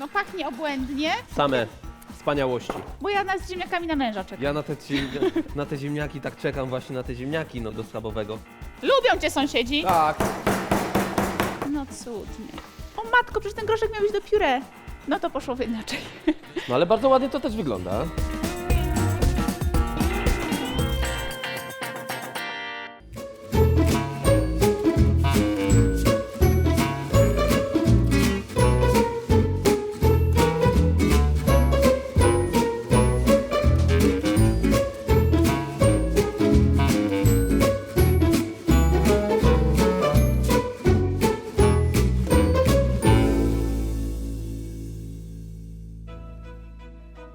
No pachnie obłędnie, Same wspaniałości. bo ja na, z ziemniakami na męża czekam. Ja na te, na te ziemniaki tak czekam właśnie na te ziemniaki no, do schabowego. Lubią cię sąsiedzi? Tak. No cudnie. O matko, przecież ten groszek miał być do pióre. No to poszło inaczej. No ale bardzo ładnie to też wygląda.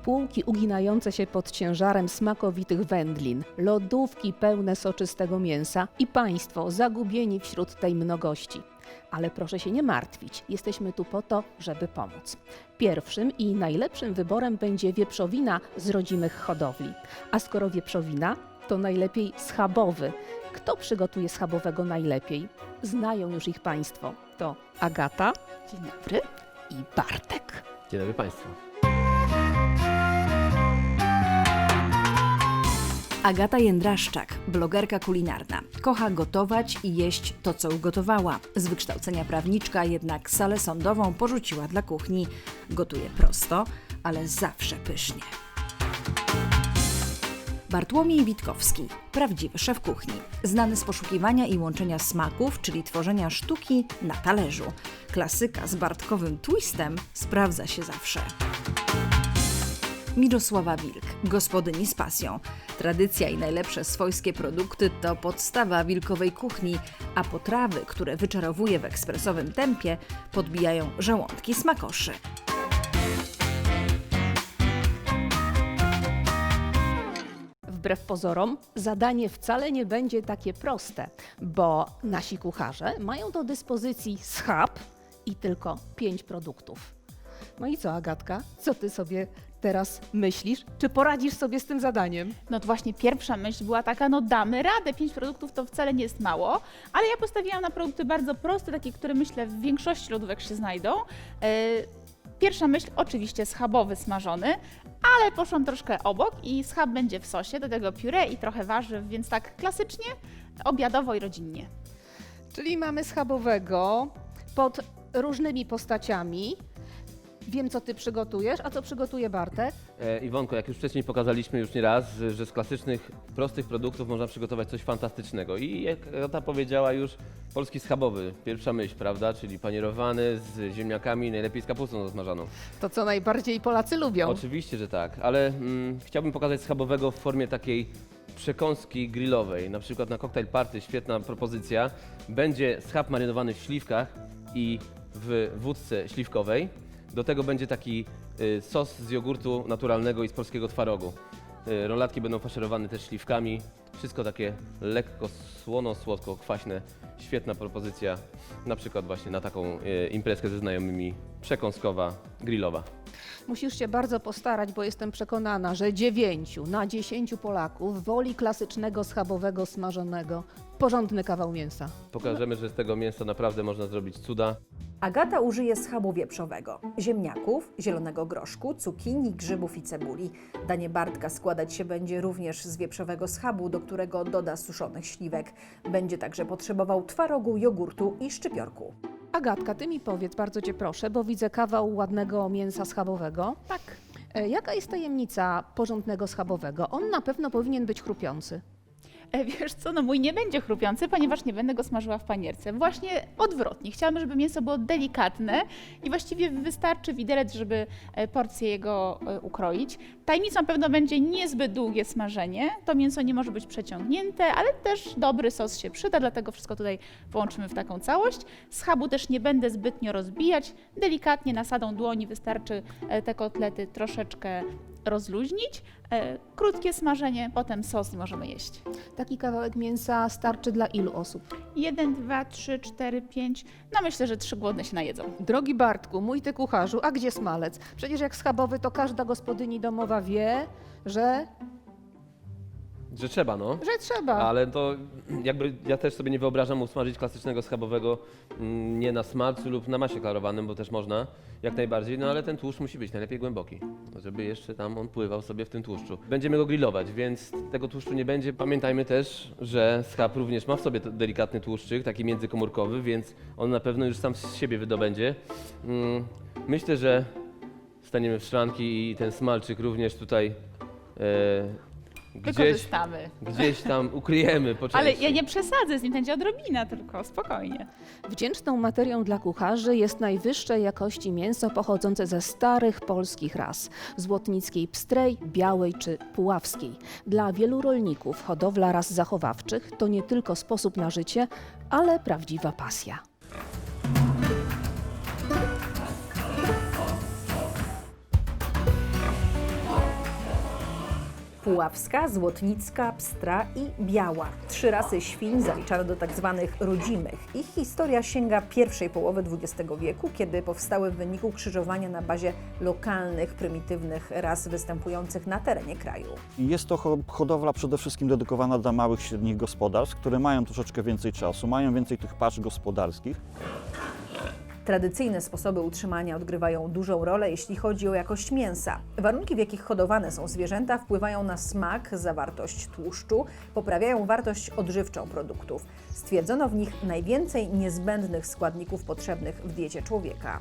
Półki uginające się pod ciężarem smakowitych wędlin, lodówki pełne soczystego mięsa i Państwo zagubieni wśród tej mnogości. Ale proszę się nie martwić, jesteśmy tu po to, żeby pomóc. Pierwszym i najlepszym wyborem będzie wieprzowina z rodzimych hodowli. A skoro wieprzowina, to najlepiej schabowy. Kto przygotuje schabowego najlepiej? Znają już ich Państwo. To Agata Dzień dobry. i Bartek. Dzień dobry Państwu. Agata Jędraszczak, blogerka kulinarna. Kocha gotować i jeść to, co ugotowała. Z wykształcenia prawniczka jednak salę sądową porzuciła dla kuchni. Gotuje prosto, ale zawsze pysznie. Bartłomiej Witkowski, prawdziwy szef kuchni. Znany z poszukiwania i łączenia smaków, czyli tworzenia sztuki na talerzu. Klasyka z bartkowym twistem sprawdza się zawsze. Mirosława Wilk, gospodyni z pasją. Tradycja i najlepsze swojskie produkty to podstawa wilkowej kuchni, a potrawy, które wyczarowuje w ekspresowym tempie, podbijają żołądki smakoszy. Wbrew pozorom, zadanie wcale nie będzie takie proste, bo nasi kucharze mają do dyspozycji schab i tylko pięć produktów. No i co, Agatka? Co ty sobie teraz myślisz? Czy poradzisz sobie z tym zadaniem? No to właśnie pierwsza myśl była taka, no damy radę, pięć produktów to wcale nie jest mało, ale ja postawiłam na produkty bardzo proste, takie, które myślę w większości lodówek się znajdą. E, Pierwsza myśl oczywiście schabowy smażony, ale poszłam troszkę obok i schab będzie w sosie, do tego pióre i trochę warzyw, więc tak klasycznie, obiadowo i rodzinnie. Czyli mamy schabowego pod różnymi postaciami. Wiem, co ty przygotujesz, a co przygotuje Bartek? E, Iwonko, jak już wcześniej pokazaliśmy już nie raz, że- że z klasycznych, prostych produktów można przygotować coś fantastycznego. I jak Agata powiedziała już, polski schabowy, pierwsza myśl, prawda? Czyli panierowany z ziemniakami, najlepiej z kapustą zasmażaną. To, co najbardziej Polacy lubią. Oczywiście, że tak, ale mm, chciałbym pokazać schabowego w formie takiej przekąski grillowej, na przykład na cocktail party, świetna propozycja. Będzie schab marynowany w śliwkach i w wódce śliwkowej. Do tego będzie taki y, sos z jogurtu naturalnego i z polskiego twarogu. Y, rolatki będą faszerowane też śliwkami. Wszystko takie lekko słono, słodko, kwaśne. Świetna propozycja, na przykład właśnie na taką y, imprezkę ze znajomymi, przekąskowa, grillowa. Musisz się bardzo postarać, bo jestem przekonana, że dziewięciu na dziesięciu Polaków woli klasycznego schabowego smażonego porządny kawał mięsa. Pokażemy, że z tego mięsa naprawdę można zrobić cuda. Agata użyje schabu wieprzowego, ziemniaków, zielonego groszku, cukinii, grzybów i cebuli. Danie Bartka składać się będzie również z wieprzowego schabu, do którego doda suszonych śliwek. Będzie także potrzebował twarogu, jogurtu i szczypiorku. Agatka, ty mi powiedz, bardzo cię proszę, bo widzę kawał ładnego mięsa schabowego. Tak. E, Jaka jest tajemnica porządnego schabowego? On na pewno powinien być chrupiący. E, Wiesz co, no mój nie będzie chrupiący, ponieważ nie będę go smażyła w panierce. Właśnie odwrotnie. Chciałam, żeby mięso było delikatne i właściwie wystarczy widelec, żeby e, porcję jego e, ukroić. Tajemnicą pewno będzie niezbyt długie smażenie. To mięso nie może być przeciągnięte, ale też dobry sos się przyda, dlatego wszystko tutaj połączymy w taką całość. Schabu też nie będę zbytnio rozbijać. Delikatnie nasadą dłoni wystarczy te kotlety troszeczkę rozluźnić. E, Krótkie smażenie, potem sos i możemy jeść. Taki kawałek mięsa starczy dla ilu osób? Jeden, dwa, trzy, cztery, pięć. No myślę, że trzy głodne się najedzą. Drogi Bartku, mój ty kucharzu, a gdzie smalec? Przecież jak schabowy, to każda gospodyni domowa wie, że że trzeba, no. Że trzeba. Ale to jakby ja też sobie nie wyobrażam usmażyć klasycznego schabowego mm, nie na smalcu lub na masie klarowanym, bo też można, jak najbardziej, no ale ten tłuszcz musi być najlepiej głęboki, żeby jeszcze tam on pływał sobie w tym tłuszczu. Będziemy go grillować, więc tego tłuszczu nie będzie. Pamiętajmy też, że schab również ma w sobie t- delikatny tłuszczyk, taki międzykomórkowy, więc on na pewno już sam z siebie wydobędzie. Mm, Myślę, że staniemy w szranki i ten smalczyk również tutaj e, gdzieś, Wykorzystamy. gdzieś tam ukryjemy po Ale części. ja nie przesadzę, z nim będzie odrobina tylko, spokojnie. Wdzięczną materią dla kucharzy jest najwyższej jakości mięso pochodzące ze starych polskich ras złotnickiej pstrej, białej czy puławskiej. Dla wielu rolników hodowla ras zachowawczych to nie tylko sposób na życie, ale prawdziwa pasja. Puławska, złotnicka, pstra i biała. Trzy rasy świń zaliczane do tak zwanych rodzimych. Ich historia sięga pierwszej połowy XX wieku, kiedy powstały w wyniku krzyżowania na bazie lokalnych, prymitywnych ras występujących na terenie kraju. Jest to ho- hodowla przede wszystkim dedykowana dla małych, średnich gospodarstw, które mają troszeczkę więcej czasu, mają więcej tych pasz gospodarskich. Tradycyjne sposoby utrzymania odgrywają dużą rolę, jeśli chodzi o jakość mięsa. Warunki, w jakich hodowane są zwierzęta, wpływają na smak, zawartość tłuszczu, poprawiają wartość odżywczą produktów. Stwierdzono w nich najwięcej niezbędnych składników potrzebnych w diecie człowieka.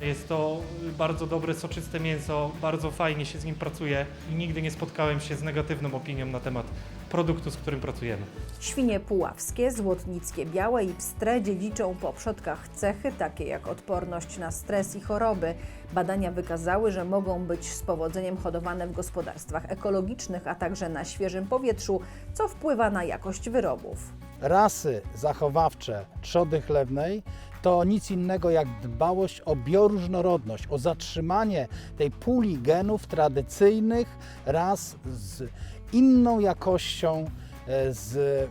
Jest to bardzo dobre, soczyste mięso, bardzo fajnie się z nim pracuje i nigdy nie spotkałem się z negatywną opinią na temat produktu, z którym pracujemy. Świnie puławskie, złotnickie białe i pstre dziedziczą po przodkach cechy takie jak odporność na stres i choroby. Badania wykazały, że mogą być z powodzeniem hodowane w gospodarstwach ekologicznych, a także na świeżym powietrzu, co wpływa na jakość wyrobów. rasy zachowawcze trzody chlewnej to nic innego jak dbałość o bioróżnorodność, o zatrzymanie tej puli genów tradycyjnych ras z inną jakością, e, z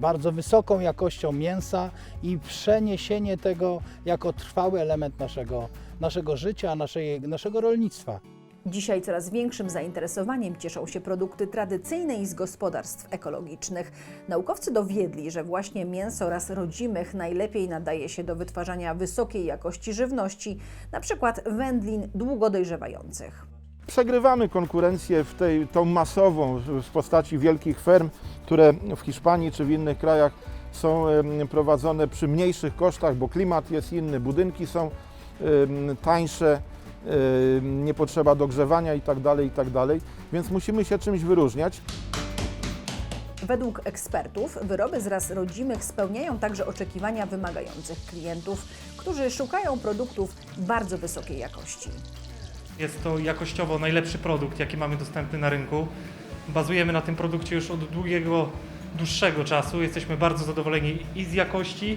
bardzo wysoką jakością mięsa i przeniesienie tego jako trwały element naszego, naszego życia, naszej, naszego rolnictwa. Dzisiaj coraz większym zainteresowaniem cieszą się produkty tradycyjne i z gospodarstw ekologicznych. Naukowcy dowiedli, że właśnie mięso ras rodzimych najlepiej nadaje się do wytwarzania wysokiej jakości żywności, np. wędlin długo dojrzewających. Przegrywamy konkurencję w tej, tą masową w postaci wielkich ferm, które w Hiszpanii czy w innych krajach są prowadzone przy mniejszych kosztach, bo klimat jest inny, budynki są tańsze, nie potrzeba dogrzewania itd., itd. Więc musimy się czymś wyróżniać. Według ekspertów wyroby z ras rodzimych spełniają także oczekiwania wymagających klientów, którzy szukają produktów bardzo wysokiej jakości. Jest to jakościowo najlepszy produkt, jaki mamy dostępny na rynku. Bazujemy na tym produkcie już od długiego, dłuższego czasu. Jesteśmy bardzo zadowoleni i z jakości,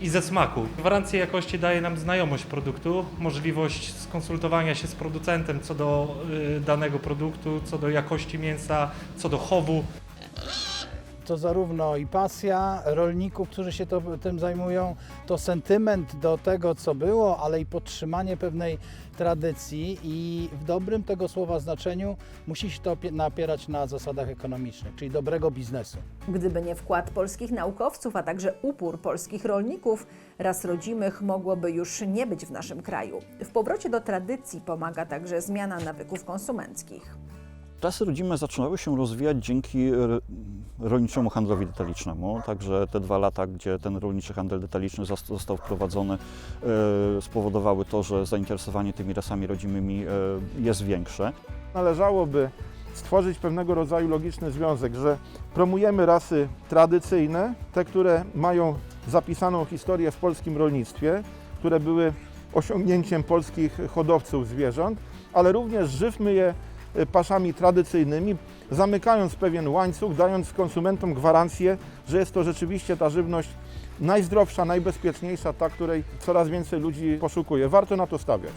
i ze smaku. Gwarancję jakości daje nam znajomość produktu, możliwość skonsultowania się z producentem co do y, danego produktu, co do jakości mięsa, co do chowu. To zarówno i pasja rolników, którzy się to, tym zajmują, to sentyment do tego, co było, ale i podtrzymanie pewnej tradycji i w dobrym tego słowa znaczeniu musi się to napierać na zasadach ekonomicznych, czyli dobrego biznesu. Gdyby nie wkład polskich naukowców, a także upór polskich rolników, ras rodzimych mogłoby już nie być w naszym kraju. W powrocie do tradycji pomaga także zmiana nawyków konsumenckich. Rasy rodzime zaczynały się rozwijać dzięki rolniczemu handlowi detalicznemu, także te dwa lata, gdzie ten rolniczy handel detaliczny został wprowadzony, e, spowodowały to, że zainteresowanie tymi rasami rodzimymi e, jest większe. Należałoby stworzyć pewnego rodzaju logiczny związek, że promujemy rasy tradycyjne, te, które mają zapisaną historię w polskim rolnictwie, które były osiągnięciem polskich hodowców zwierząt, ale również żywmy je paszami tradycyjnymi, zamykając pewien łańcuch, dając konsumentom gwarancję, że jest to rzeczywiście ta żywność najzdrowsza, najbezpieczniejsza, ta, której coraz więcej ludzi poszukuje. Warto na to stawiać.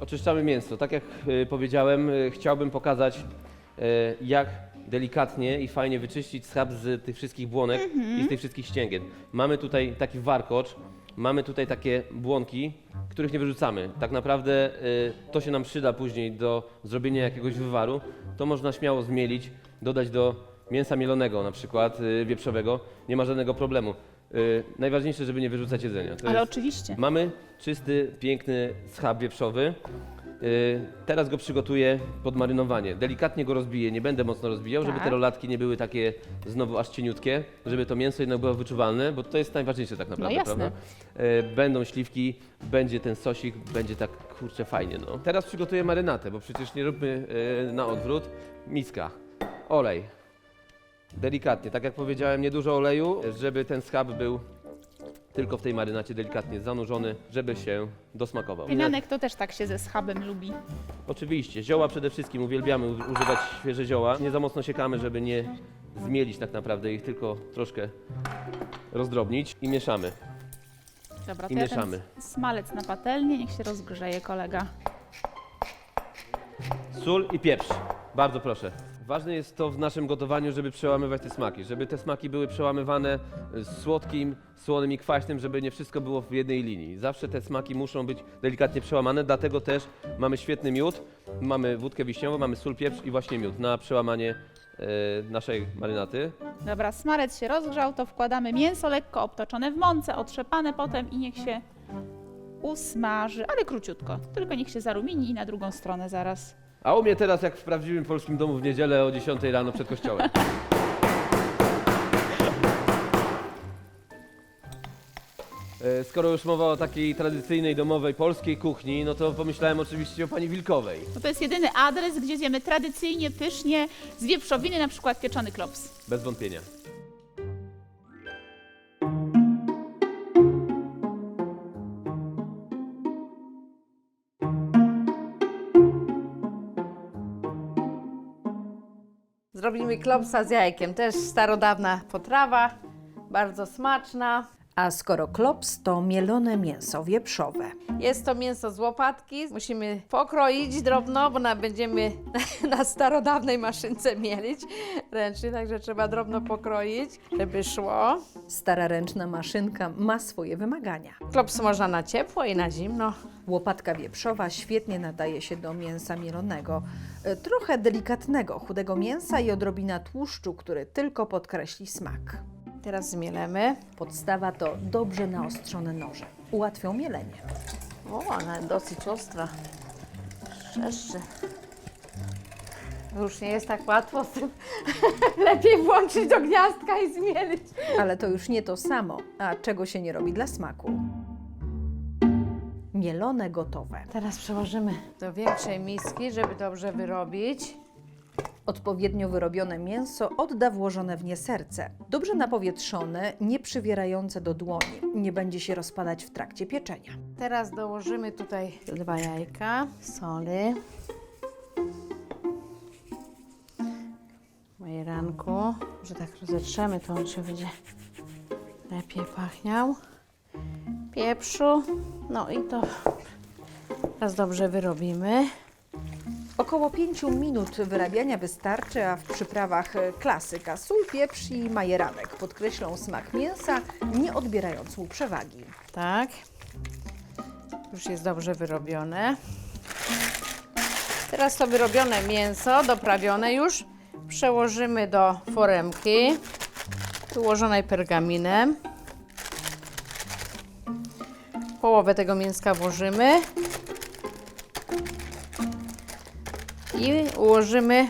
Oczyszczamy mięso. Tak jak y, powiedziałem, y, chciałbym pokazać, y, jak delikatnie i fajnie wyczyścić schab z tych wszystkich błonek i z tych wszystkich ścięgien. Mamy tutaj taki warkocz, mamy tutaj takie błonki, których nie wyrzucamy. Tak naprawdę y, to się nam przyda później do zrobienia jakiegoś wywaru. To można śmiało zmielić, dodać do mięsa mielonego na przykład, y, wieprzowego. Nie ma żadnego problemu. Y, najważniejsze, żeby nie wyrzucać jedzenia. To Ale jest- oczywiście. Mamy czysty, piękny schab wieprzowy. Yy, Teraz go przygotuję pod marynowanie. Delikatnie go rozbiję, nie będę mocno rozbijał, żeby Tak. te rolatki nie były takie znowu aż cieniutkie, żeby to mięso jednak było wyczuwalne, bo to jest najważniejsze tak naprawdę, No jasne. prawda? Yy, Będą śliwki, będzie ten sosik, będzie tak kurczę fajnie. No. Teraz przygotuję marynatę, bo przecież nie róbmy yy, na odwrót. Miska, olej. Delikatnie, tak jak powiedziałem, niedużo oleju, żeby ten schab był tylko w tej marynacie delikatnie zanurzony, żeby się dosmakował. Pienianek to też tak się ze schabem lubi. Oczywiście, zioła przede wszystkim uwielbiamy u- używać świeże zioła. Nie za mocno siekamy, żeby nie zmielić tak naprawdę ich, tylko troszkę rozdrobnić i mieszamy. Dobra, to I ja mieszamy. ten smalec na patelnię, niech się rozgrzeje kolega. Sól i pieprz. Bardzo proszę. Ważne jest to w naszym gotowaniu, żeby przełamywać te smaki, żeby te smaki były przełamywane y, słodkim, słonym i kwaśnym, żeby nie wszystko było w jednej linii. Zawsze te smaki muszą być delikatnie przełamane, dlatego też mamy świetny miód, mamy wódkę wiśniową, mamy sól, pieprz i właśnie miód na przełamanie y, naszej marynaty. Dobra, smalec się rozgrzał, to wkładamy mięso lekko obtoczone w mące, otrzepane potem i niech się usmaży, ale króciutko. Tylko niech się zarumieni i na drugą stronę zaraz. A u mnie teraz jak w prawdziwym polskim domu w niedzielę o 10 rano przed kościołem. E, Skoro już mowa o takiej tradycyjnej, domowej, polskiej kuchni, no to pomyślałem oczywiście o pani Wilkowej. To jest jedyny adres, gdzie zjemy tradycyjnie, pysznie, z wieprzowiny, na przykład pieczony klops. Bez wątpienia. Zrobimy klopsa z jajkiem, też starodawna potrawa, bardzo smaczna. A skoro klops to mielone mięso wieprzowe. Jest to mięso z łopatki, musimy pokroić drobno, bo na, będziemy na starodawnej maszynce mielić ręcznie, także trzeba drobno pokroić, żeby szło. Stara ręczna maszynka ma swoje wymagania. Klops można na ciepło i na zimno. Łopatka wieprzowa świetnie nadaje się do mięsa mielonego. E, Trochę delikatnego, chudego mięsa i odrobina tłuszczu, który tylko podkreśli smak. Teraz zmielemy. Podstawa to dobrze naostrzone noże. Ułatwią mielenie. O, ona dosyć ostra. Szczerze. Już nie jest tak łatwo z tym. Lepiej włączyć do gniazdka i zmielić. Ale to już nie to samo, a czego się nie robi dla smaku. Mielone gotowe. Teraz przełożymy do większej miski, żeby dobrze wyrobić. Odpowiednio wyrobione mięso odda włożone w nie serce. Dobrze napowietrzone, nie przywierające do dłoni. Nie będzie się rozpadać w trakcie pieczenia. Teraz dołożymy tutaj dwa jajka, soli, majeranku, że tak rozetrzemy, to on się będzie lepiej pachniał, pieprzu, no i to teraz dobrze wyrobimy. Około 5 minut wyrabiania wystarczy, a w przyprawach klasyka sól, pieprz i majeranek podkreślą smak mięsa, nie odbierając mu przewagi. Tak. Już jest dobrze wyrobione. Teraz to wyrobione mięso, doprawione już, przełożymy do foremki ułożonej pergaminem. Połowę tego mięska włożymy i ułożymy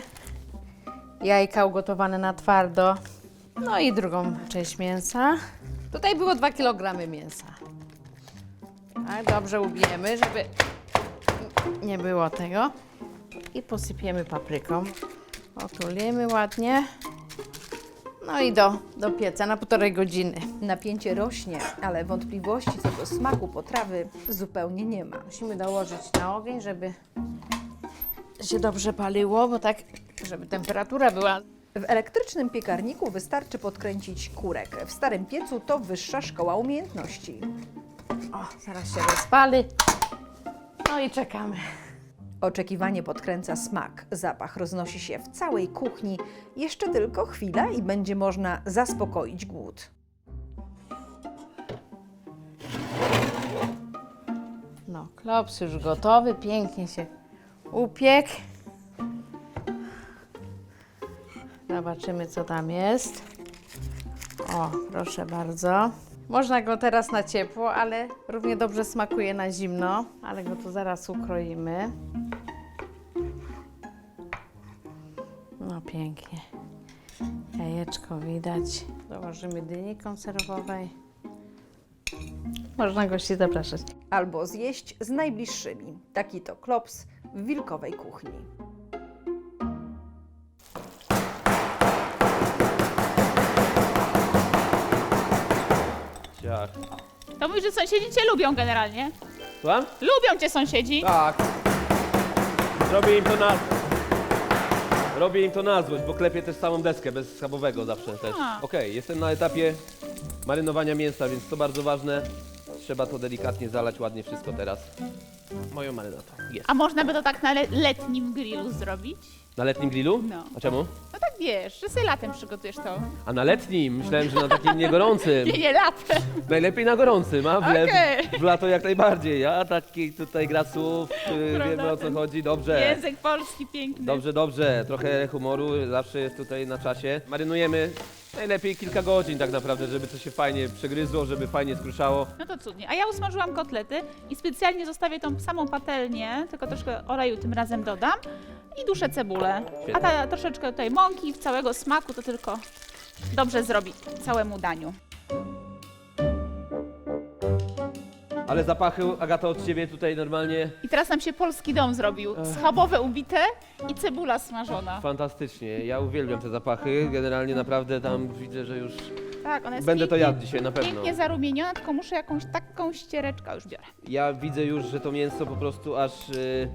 jajka ugotowane na twardo. No i drugą część mięsa. Tutaj było 2 kg mięsa. Tak, dobrze ubijemy, żeby nie było tego. I posypiemy papryką. Otulimy ładnie. No i do, do pieca na półtorej godziny. Napięcie rośnie, ale wątpliwości co do smaku potrawy zupełnie nie ma. Musimy dołożyć na ogień, żeby się dobrze paliło, bo tak, żeby temperatura była. W elektrycznym piekarniku wystarczy podkręcić kurek. W starym piecu to wyższa szkoła umiejętności. O, zaraz się rozpali. No i czekamy. Oczekiwanie podkręca smak, zapach roznosi się w całej kuchni. Jeszcze tylko chwila i będzie można zaspokoić głód. No, klops już gotowy, pięknie się upiekł. Zobaczymy, co tam jest. O, proszę bardzo. Można go teraz na ciepło, ale równie dobrze smakuje na zimno, ale go tu zaraz ukroimy. No, pięknie. Jajeczko widać. Założymy dyni konserwowej. Można gości zapraszać. Albo zjeść z najbliższymi. Taki to klops w wilkowej kuchni. Ciach. To mówisz, że sąsiedzi cię lubią generalnie. Słucham? Lubią cię sąsiedzi. Tak. Robię im to na... Robię im to na złość, bo klepię też samą deskę, bez schabowego zawsze też. A. Okej, jestem na etapie marynowania mięsa, więc to bardzo ważne. Trzeba to delikatnie zalać ładnie wszystko teraz. Moją marynatą. Jest. A można by to tak na le- letnim grillu zrobić? Na letnim grillu? No. A czemu? No tak wiesz, że sobie latem przygotujesz to. A na letnim? Myślałem, że na takim niegorącym. Nie, nie, latem. Najlepiej na gorącym, a w, le- Okej. w lato jak najbardziej. A taki tutaj gra słów, y, wiemy o co chodzi, dobrze. Język polski piękny. Dobrze, dobrze. Trochę humoru zawsze jest tutaj na czasie. Marynujemy najlepiej kilka godzin tak naprawdę, żeby to się fajnie przegryzło, żeby fajnie skruszało. No to cudnie. A ja usmażyłam kotlety i specjalnie zostawię tą samą patelnię, tylko troszkę oleju tym razem dodam i duszę cebulę. Świetnie. A ta troszeczkę tutaj mąki, całego smaku to tylko dobrze zrobi całemu daniu. Ale zapachy, Agata, od Ciebie tutaj normalnie I teraz nam się polski dom zrobił. Schabowe ubite i cebula smażona. fantastycznie. Ja uwielbiam te zapachy. Generalnie naprawdę tam widzę, że już Tak, ona jest będę to pięknie, jadł dzisiaj na pewno. pięknie zarumieniona, tylko muszę jakąś taką ściereczkę już biorę. Ja widzę już, że to mięso po prostu aż y,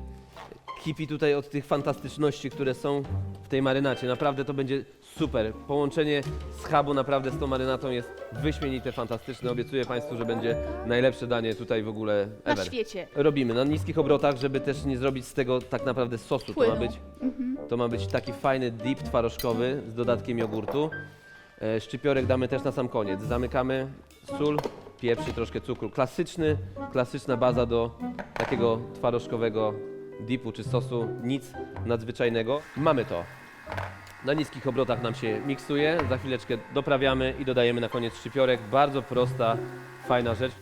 kipi tutaj od tych fantastyczności, które są w tej marynacie. Naprawdę to będzie super. Połączenie schabu naprawdę z tą marynatą jest wyśmienite, fantastyczne. Obiecuję Państwu, że będzie najlepsze danie tutaj w ogóle Na ever. świecie. Robimy na niskich obrotach, żeby też nie zrobić z tego tak naprawdę sosu. To ma, Płynu. być, to ma być taki fajny dip twarożkowy z dodatkiem jogurtu. E, Szczypiorek damy też na sam koniec. Zamykamy sól, pieprz i troszkę cukru. Klasyczny, klasyczna baza do takiego twarożkowego dipu czy sosu. Nic nadzwyczajnego. Mamy to. Na niskich obrotach nam się miksuje. Za chwileczkę doprawiamy i dodajemy na koniec szczypiorek. Bardzo prosta, fajna rzecz.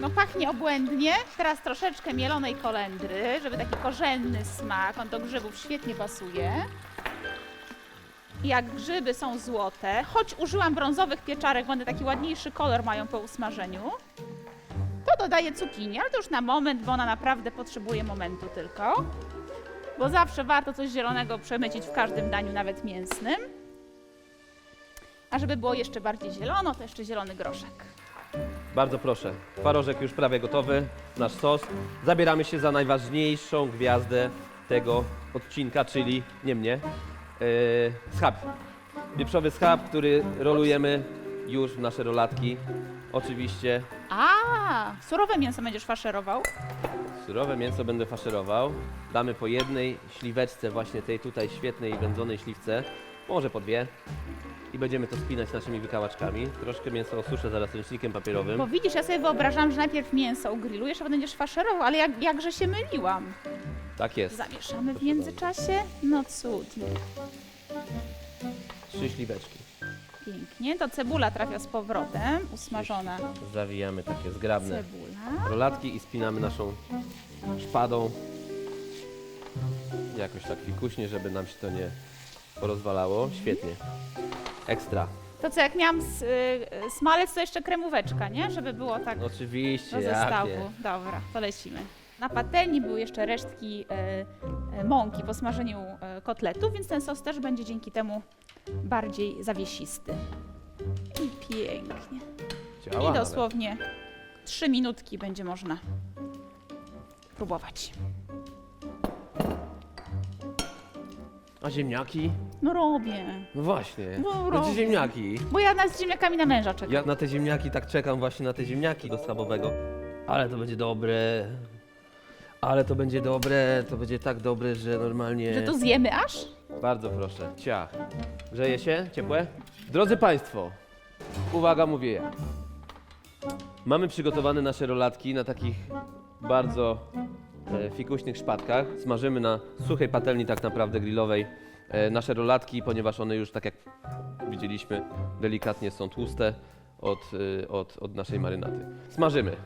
No pachnie obłędnie. Teraz troszeczkę mielonej kolendry, żeby taki korzenny smak. On do grzybów świetnie pasuje. Jak grzyby są złote, choć użyłam brązowych pieczarek, bo one taki ładniejszy kolor mają po usmażeniu, to dodaję cukinię, ale to już na moment, bo ona naprawdę potrzebuje momentu tylko. Bo zawsze warto coś zielonego przemycić w każdym daniu, nawet mięsnym. A żeby było jeszcze bardziej zielono, to jeszcze zielony groszek. Bardzo proszę. Twarożek już prawie gotowy, nasz sos. Zabieramy się za najważniejszą gwiazdę tego odcinka, czyli nie mnie, yy, schab. Wieprzowy schab, który rolujemy już w nasze rolatki. Oczywiście A, surowe mięso będziesz faszerował? surowe mięso będę faszerował. Damy po jednej śliweczce, właśnie tej tutaj świetnej wędzonej śliwce, może po dwie. I będziemy to spinać naszymi wykałaczkami. Troszkę mięso osuszę zaraz ręcznikiem papierowym. Bo widzisz, ja sobie wyobrażam, że najpierw mięso ugrillujesz, a potem będziesz faszerował, ale jak, jakże się myliłam. Tak jest. Zamieszamy w międzyczasie? No cudnie. Trzy śliweczki. Pięknie, to cebula trafia z powrotem, usmażona Zawijamy takie zgrabne cebula. rolatki i spinamy naszą szpadą. Jakoś tak fikuśnie, żeby nam się to nie porozwalało. Świetnie. Ekstra. To co, jak miałam s- y, y, smalec, to jeszcze kremóweczka, nie? Żeby było tak Oczywiście, do zestawu. jakie. Dobra, to lecimy. Na patelni były jeszcze resztki y, y, mąki po smażeniu y, kotletów, więc ten sos też będzie dzięki temu bardziej zawiesisty. I pięknie. Działa I dosłownie trzy minutki będzie można próbować. A ziemniaki? No robię. No właśnie. No, robię. ziemniaki. Bo ja na, z ziemniakami na męża czekam. Ja na te ziemniaki tak czekam właśnie na te ziemniaki do schabowego. Ale to będzie dobre. Ale to będzie dobre, to będzie tak dobre, że normalnie... Że to zjemy aż? Bardzo proszę. Ciach. Grzeje się? Ciepłe? Drodzy Państwo, uwaga, mówię ja. Mamy przygotowane nasze rolatki na takich bardzo e, fikuśnych szpatkach. Smażymy na suchej patelni tak naprawdę grillowej e, nasze rolatki, ponieważ one już tak jak widzieliśmy delikatnie są tłuste od, e, od, od naszej marynaty. Smażymy.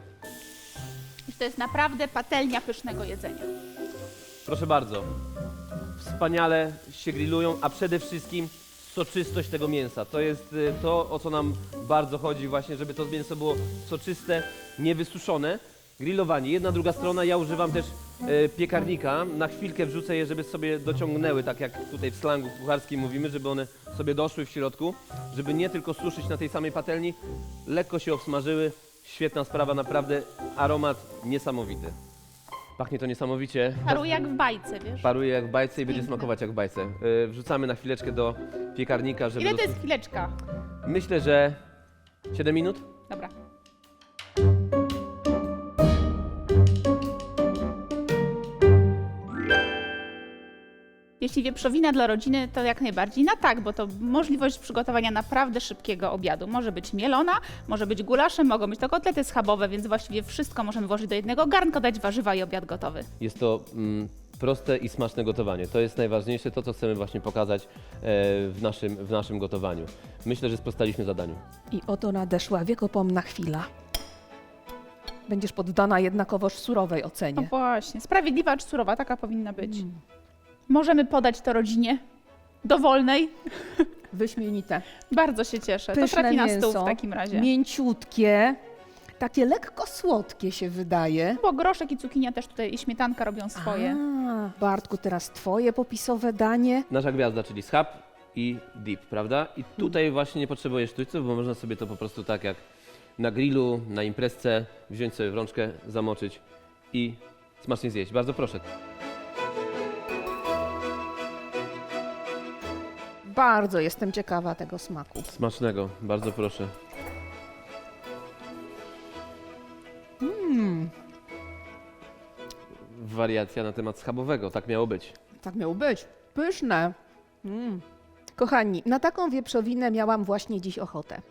To jest naprawdę patelnia pysznego jedzenia. Proszę bardzo. Wspaniale się grillują, a przede wszystkim soczystość tego mięsa. To jest y, to, o co nam bardzo chodzi właśnie, żeby to mięso było soczyste, niewysuszone. Grillowanie. Jedna, druga strona. Ja używam też e, piekarnika. Na chwilkę wrzucę je, żeby sobie dociągnęły, tak jak tutaj w slangu kucharskim mówimy, żeby one sobie doszły w środku, żeby nie tylko suszyć na tej samej patelni, lekko się obsmażyły. Świetna sprawa, naprawdę aromat niesamowity. Pachnie to niesamowicie. Paruje jak w bajce, wiesz? Paruje jak w bajce i będzie Piękne. smakować jak w bajce. Yy, wrzucamy na chwileczkę do piekarnika, żeby... Ile to jest chwileczka? Myślę, że 7 minut? Dobra. Jeśli wieprzowina dla rodziny, to jak najbardziej na tak, bo to możliwość przygotowania naprawdę szybkiego obiadu. Może być mielona, może być gulaszem, mogą być to kotlety schabowe, więc właściwie wszystko możemy włożyć do jednego garnka, dać warzywa i obiad gotowy. Jest to mm, proste i smaczne gotowanie. To jest najważniejsze, to co chcemy właśnie pokazać e, w, naszym, w naszym gotowaniu. Myślę, że sprostaliśmy zadaniu. I oto nadeszła wiekopomna chwila. Będziesz poddana jednakowoż surowej No ocenie. właśnie, sprawiedliwa acz surowa, taka powinna być. Możemy podać to rodzinie dowolnej. Wyśmienite. Bardzo się cieszę. to Pyszne trafi na mięso, stół w takim razie. Mięciutkie, takie lekko słodkie się wydaje. Bo groszek i cukinia też tutaj i śmietanka robią swoje. A, Bartku, teraz twoje popisowe danie. Nasza gwiazda, czyli schab i dip, prawda? I tutaj właśnie nie potrzebujesz sztućców, bo można sobie to po prostu tak jak na grillu, na imprezce, wziąć sobie w rączkę, zamoczyć i smacznie zjeść. Bardzo proszę. Bardzo jestem ciekawa tego smaku. Smacznego, bardzo proszę. Wariacja na temat schabowego, tak miało być. Tak miało być. Pyszne. Mm. Kochani, na taką wieprzowinę miałam właśnie dziś ochotę.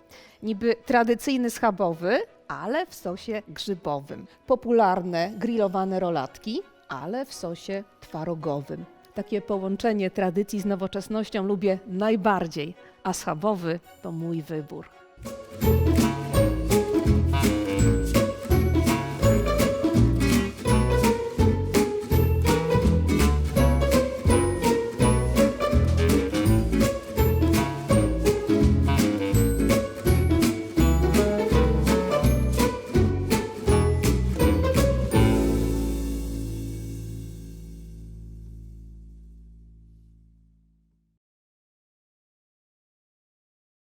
Niby tradycyjny schabowy, ale w sosie grzybowym. Popularne grillowane rolatki, ale w sosie twarogowym. Takie połączenie tradycji z nowoczesnością lubię najbardziej, a schabowy to mój wybór.